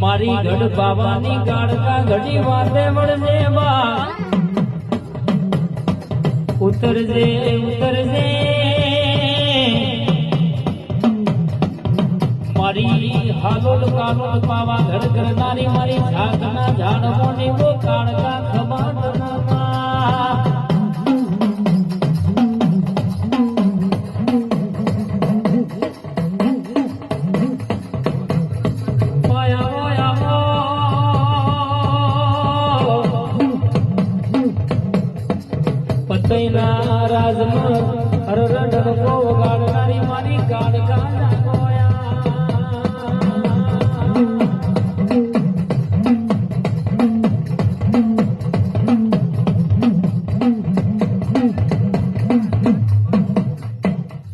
મારી ગઢ બાવાની ગાડકા ઘડી વાતે વળજે બા. ઉતરજે ઉતરજે. મારી હાલોલ કાલોલ પાવા ઘર કરનારી મારી ઝાકના ઝાડ બો કાળકા પતઈના રાજમાં હર રડકો ગાડનારી મારી ગાડ ગાડા